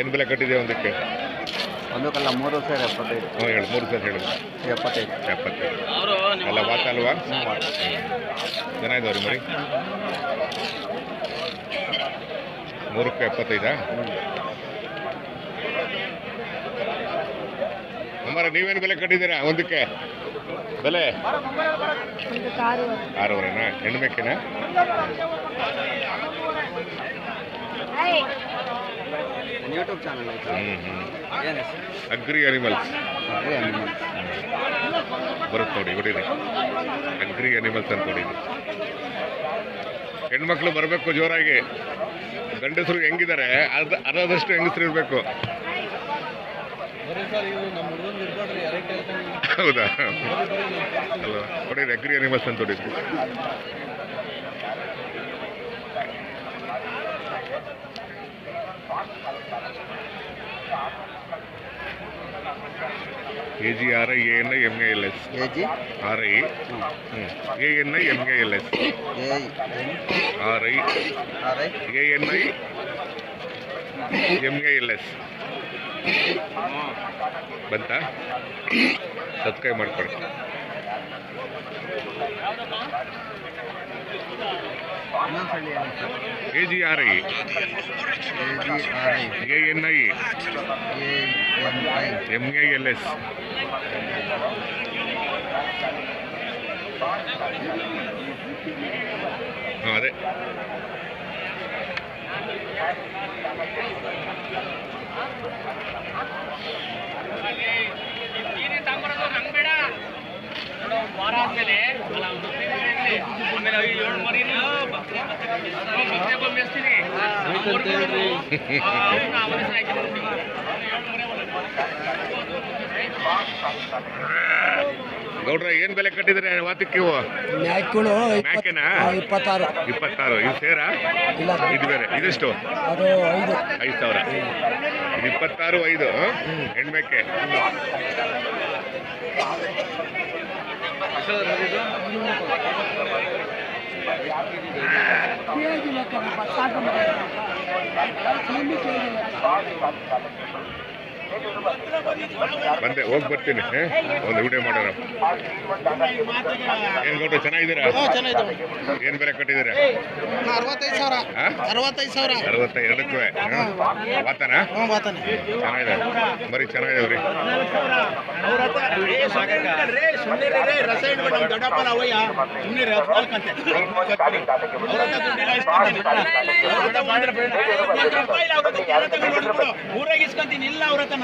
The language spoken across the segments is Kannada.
ಏನು ಬೆಲೆ ಕಟ್ಟಿದೆ ಒಂದಕ್ಕೆ? ಒಂದಕ್ಕಲ್ಲ ಮೂರು ಸಾವಿರ ಎಪ್ಪತ್ತೈದು. ಹ್ಞೂ ಹೇಳಿ ಮೂರು ಸಾವಿರ ಹೇಳಿ ಎಪ್ಪತ್ತೈದು. ಎಪ್ಪತ್ತೈದು. ಎಲ್ಲ ವಾತ ಅಲ್ವಾ? ಚೆನ್ನಾಗಿದಾವ್ರಿ ಮರಿ? ಮೂರಕ್ಕೆ ಎಪ್ಪತ್ತೈದಾ? ಅಮ್ಮಾರ ನೀವೇನು ಬೆಲೆ ಕಟ್ಟಿದ್ದೀರಾ ಒಂದಕ್ಕೆ? ಬೆಲೆ? ಆರೂವರೆನಾ? ಹೆಣ್ಮೆಕ್ಕೆನಾ ಯೂಟ್ಯೂಬ್ ಚಾನಲ್ ಅಗ್ರಿ ಅನಿಮಲ್ಸ್. ಬರುತ್ತೆ ನೋಡಿ ಹೊಡೀರಿ. ಅಗ್ರಿ ಅನಿಮಲ್ಸ್ ಅಂತ ಹೊಡೀರಿ. ಹೆಣ್ಮಕ್ಳು ಬರಬೇಕು ಜೋರಾಗಿ. ಗಂಡಸರು ಹೆಂಗಿದ್ದಾರೆ ಅರ್ಧ ಅರ್ಧದಷ್ಟು ಹೆಂಗಸರು ಇರಬೇಕು. ಹೌದಾ? ಅಲ್ಲ ಹೊಡೀರಿ ಅಗ್ರಿ ಅನಿಮಲ್ಸ್ ಅಂತ ಹೊಡೀರಿ. A G R I A N I M A L S A G R I A N I M A L S R I R I A N I M A L S ಬಂತಾ? ಸಬ್ಸ್ಕ್ರೈಬ್ ಮಾಡ್ಕೊಳ್ಳಿ ಇನ್ನೊಂದ್ಸಲಿ ಏನು ಹೆಸರು A G R I A G R I A N I A N I M A L S ಹಾಂ ಅದೇ ವಾರ ಆದ್ಮೇಲೆ ಅಲ್ಲ ಒಂದು ತಿಂಗ್ಳು ಇರ್ಲಿ. ಆಮೇಲೆ ಐದು ಏಳು ಮರಿನ ಮತ್ತೆ ಬಂದು ಮೇಯಿಸ್ತೀನಿ. ಆ ಮರಿಗಳು, ಆ, ಅವ್ನ ಅವನ ಹೆಸ್ರು ಹಾಕಿದ್ದೀನಿ. ಗೌಡ್ರ ಏನ್ ಬೆಲೆ ಕಟ್ಟಿದ್ರೆ ವಾತಕ್ಕೆ ಮ್ಯಾಕ್ಗಳು ಮ್ಯಾಕೆನಾ? ಇಪ್ಪತ್ತಾರು. ಇಪ್ಪತ್ತಾರು. ಇದು ಸೇರ? ಇಲ್ಲ. ಇದು ಬೇರೆ. ಇದೆಷ್ಟು? ಅದು ಐದು. ಐದು ಸಾವಿರ. ಇದು ಇಪ್ಪತ್ತಾರು ಐದು கேஜி லெక్క சாப்பிட முடியாது ಬಂದೆ ಹೋಗಿ ಬರ್ತೀನಿ? ಒಂದು ವಿಡಿಯೋ ಮಾಡೋಣ. ಏನು ಗೌಡ್ರ ಚೆನ್ನಾಗಿದ್ದೀರಾ? ಏನು ಬೇರೆ ಕಟ್ಟಿದ್ದೀರಾ? ಅರವತ್ತೈದು ಸಾವಿರ? ಅರವತ್ತೈದು ಸಾವಿರ. ವಾತನಾ? ಚೆನ್ನಾಗಿದೆ. ಬರೀ ಚೆನ್ನಾಗಿದಾವ್ರಿ ಊರಾಗ ಇಸ್ಕೊಂತೀನಿ ಇಲ್ಲ ಅವ್ರ ಹತ್ರ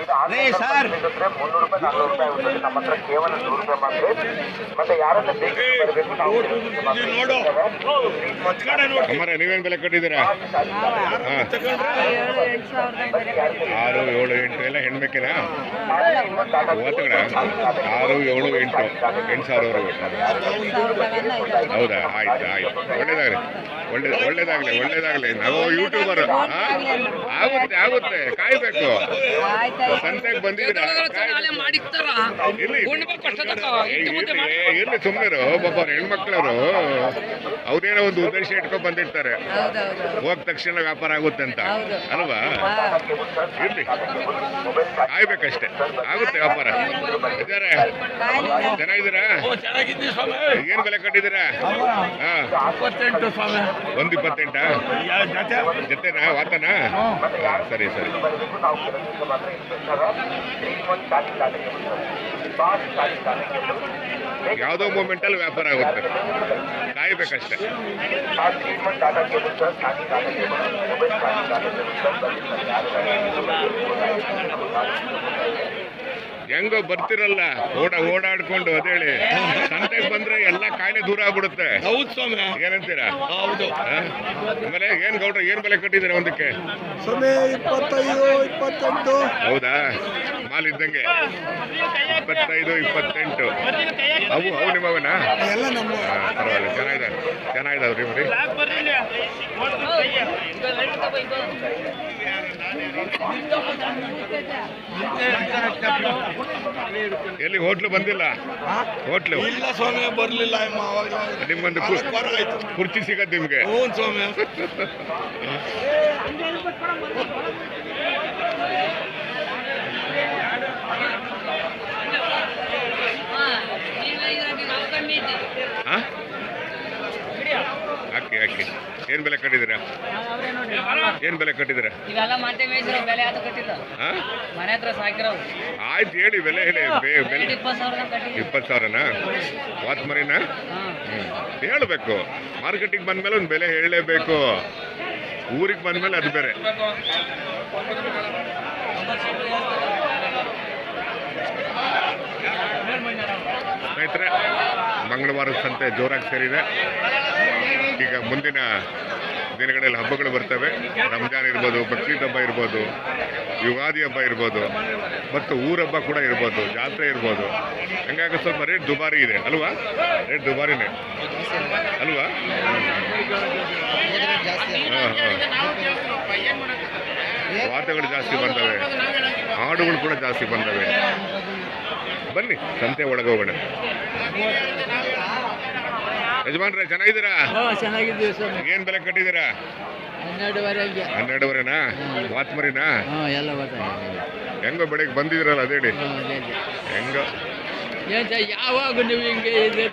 ಹುಗಿ ಸರ್ ಮುನ್ನೂರು ರೂಪಾಯಿ ನಾನ್ನೂರು ರೂಪಾಯಿ ನಮ್ಮ ಹತ್ರ ಕೇವಲ ನೂರು ರೂಪಾಯಿ ಮಾತ್ರ ಮತ್ತೆ ಯಾರನ್ನ ಸಾವಿರದ ಬೆಲೆ ಕೊಟ್ಟಿದ್ದೀರಾ ಆರು ಏಳು ಎಂಟು ಎಲ್ಲ ಹೆಣ್ಬೇಕೇನಾ ಆರು ಏಳು ಎಂಟು ಎಂಟು ಸಾವಿರವರೆಗೂ. ಹೌದಾ ಆಯ್ತು ಆಯ್ತು ಒಳ್ಳೇದಾಗಲಿ ಒಳ್ಳೆ ಒಳ್ಳೇದಾಗಲಿ ಒಳ್ಳೇದಾಗಲಿ ನಾವು ಯೂಟ್ಯೂಬರ್ ಆಗುತ್ತೆ ಆಗುತ್ತೆ ಕಾಯ್ಬೇಕು ಸಂತೆಗೆ ಬಂದಿದ್ದೀರಾ? ಸುಮ್ಮನೆ ಪಾಪ ಅವ್ರ ಹೆಣ್ಮಕ್ಳವರು. ಅವ್ರೇನೋ ಒಂದು ಉದ್ದೇಶ ಇಟ್ಕೊಂಡ್ ಬಂದಿರ್ತಾರೆ. ಹೋಗ್ ಹೋದ ತಕ್ಷಣ ವ್ಯಾಪಾರ ಆಗುತ್ತೆ ಅಂತ. ಹೌದು. ಅಲ್ವಾ. ಇರ್ಲಿ. ಕಾಯ್ಬೇಕಷ್ಟೇ. ಆಗುತ್ತೆ ವ್ಯಾಪಾರ. ಇದಾರೆ. ಚೆನ್ನಾಗಿದ್ದೀರಾ? ಏನ್ ಬೆಲೆ ಕಟ್ಟಿದ್ದೀರಾ? ಒಂದ್ ಇಪ್ಪತ್ತೆಂಟಾ? ಜೊತೆ? ಜೊತೆನಾ? ವಾತನಾ? ಹಾ, ಸರಿ ಸರಿ. ಯಾವುದೋ ಮೂಮೆಂಟ್ ಅಲ್ಲಿ ವ್ಯಾಪಾರ ಆಗುತ್ತೆ. ಕಾಯ್ಬೇಕಷ್ಟೇ. ಹೆಂಗೋ ಬರ್ತಿರಲ್ಲ. ಓಡ ಓಡಾಡ್ಕೊಂಡು ಅದೇಳಿ. ಸಂತೆಗೆ ಬಂದ್ರೆ ಎಲ್ಲ ಕಾಯಿಲೆ ದೂರ ಆಗ್ಬಿಡುತ್ತೆ. ಹೌದು ಸ್ವಾಮಿ. ಏನಂತೀರಾ? ಹೌದು? ಆಮೇಲೆ ಏನ್ ಗೌಡ್ರ ಏನ್ ಬೆಲೆ ಕಟ್ಟಿದ್ದೀರಾ ಒಂದಕ್ಕೆ? ಸೊನ್ನೆ ಇಪ್ಪತ್ತೈದು ಇಪ್ಪತ್ತೆಂಟು. ಹೌದಾ? ಮಾಲ್ ಇದ್ದಂಗೆ ಇಪ್ಪತ್ತೈದು ಇಪ್ಪತ್ತೆಂಟು. ಅವು ಅವು ನಿಮ್ಮವನ? ಎಲ್ಲ ನಮ್ಮ ಹಾ, ಪರವಾಗಿಲ್ಲ. ಚೆನ್ನಾಗಿದೆ ಚೆನ್ನಾಗಿದಾವ್ರಿ ಮರಿ ಎಲ್ಲಿ ಹೋಟ್ಲು ಬಂದಿಲ್ಲ? ಹೋಟ್ಲು. ಇಲ್ಲ ಸ್ವಾಮಿ ಬರ್ಲಿಲ್ಲ ನಿಮ್ಗೊಂದು ಕುರ್ಚಿ ಸಿಗತ್ತೆ ನಿಮ್ಗೆ. ಹ್ಞೂ ಸ್ವಾಮಿ. ಹಾ ಹಾಕಿ ಅಕ್ಕಿ ಏನ್ ಬೆಲೆ ಕಟ್ಟಿದ್ದೀರಾ? ಏನ್ ಬೆಲೆ ಕಟ್ಟಿದ್ದೀರಾ? ಇವೆಲ್ಲ ಮತ್ತೆ ಮೇಯ್ಸಿರೋ ಬೆಲೆ ಅದು ಕಟ್ಟಿಲ್ಲ. ಹಾ ಮನೆ ಹತ್ರ ಸಾಕಿರೋ ಆಯ್ತು ಹೇಳಿ ಬೆಲೆ ಹೇಳಿ. ಬೇ- ಬೆಲೆ ಇಪ್ಪತ್ತು ಸಾವಿರ ಕಟ್ಟಿದ್ವಿ ಇಪ್ಪತ್ತು ಸಾವಿರನಾ? ವಾತ್ ಮರಿನಾ. ಹೇಳ್ಬೇಕು. ಮಾರ್ಕೆಟಿಗೆ ಬಂದ್ಮೇಲೆ ಒಂದು ಬೆಲೆ ಹೇಳಲೇಬೇಕು. ಊರಿಗೆ ಬಂದ್ಮೇಲೆ ಅದು ಬೇರೆ. ಸ್ನೇಹಿತರೆ ಮಂಗಳವಾರದ ಸಂತೆ ಜೋರಾಗಿ ಸೇರಿದೆ. ಈಗ ಮುಂದಿನ ದಿನಗಳಲ್ಲಿ ಹಬ್ಬಗಳು ಬರ್ತವೆ. ರಂಜಾನ್ ಇರ್ಬೋದು ಬಕ್ರೀದ್ ಹಬ್ಬ ಇರ್ಬೋದು, ಯುಗಾದಿ ಹಬ್ಬ ಇರ್ಬೋದು, ಮತ್ತು ಊರಬ್ಬ ಕೂಡ ಇರ್ಬೋದು, ಜಾತ್ರೆ ಇರ್ಬೋದು. ಹಂಗಾಗಿ ಸ್ವಲ್ಪ ರೇಟ್ ದುಬಾರಿ ಇದೆ. ಅಲ್ವಾ? ರೇಟ್ ದುಬಾರಿನೇ. ಅಲ್ವಾ? ಹಾಂ ಹಾಂ. ವಾರ್ತೆಗಳು ಜಾಸ್ತಿ ಬಂದವೆ. ಹಾಡುಗಳು ಕೂಡ ಜಾಸ್ತಿ ಬಂದವೆ. ಬನ್ನಿ, ಸಂತೆ ಒಳಗೋಗೋಣ. ಯಜಮಾನ್ರೆ ಚೆನ್ನಾಗಿದ್ದೀರಾ? ಚೆನ್ನಾಗಿದ್ದೀವಿ ಸರ್. ಏನ್ ಬೆಲೆ ಕಟ್ಟಿದ್ದೀರಾ? ಹನ್ನೆರಡುವರೆ ಹನ್ನೆರಡುವರೆನಾ? ವಾತ್ಮರಿನಾ ಎಲ್ಲ ಹೆಂಗ ಬೆಳಗ್ಗೆ ಬಂದಿದ್ರಲ್ಲ ಅದೇಡಿ ಹೆಂಗೋ? ಯಾವಾಗ ನೀವು ಹಿಂಗೆ ಇದೆ